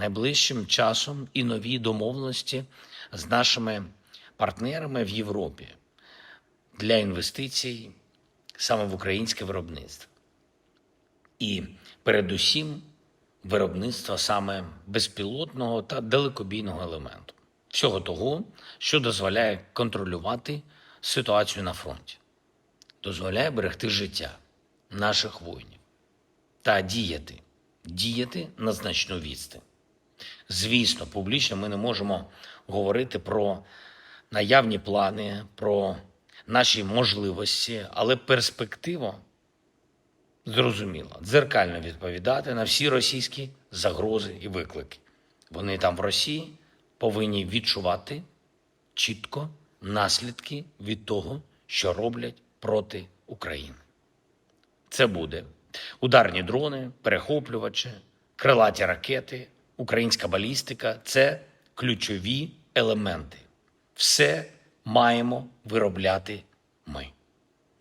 найближчим часом і нові домовленості з нашими партнерами в Європі для інвестицій саме в українське виробництво. І передусім виробництва саме безпілотного та далекобійного елементу, всього того, що дозволяє контролювати ситуацію на фронті, дозволяє берегти життя наших воїнів та діяти, діяти на значну відстань. Звісно, публічно ми не можемо говорити про наявні плани, про наші можливості, але перспектива зрозуміла дзеркально відповідати на всі російські загрози і виклики. Вони там в Росії повинні відчувати чітко наслідки від того, що роблять проти України. Це буде ударні дрони, перехоплювачі, крилаті ракети, українська балістика це ключові елементи. Все маємо виробляти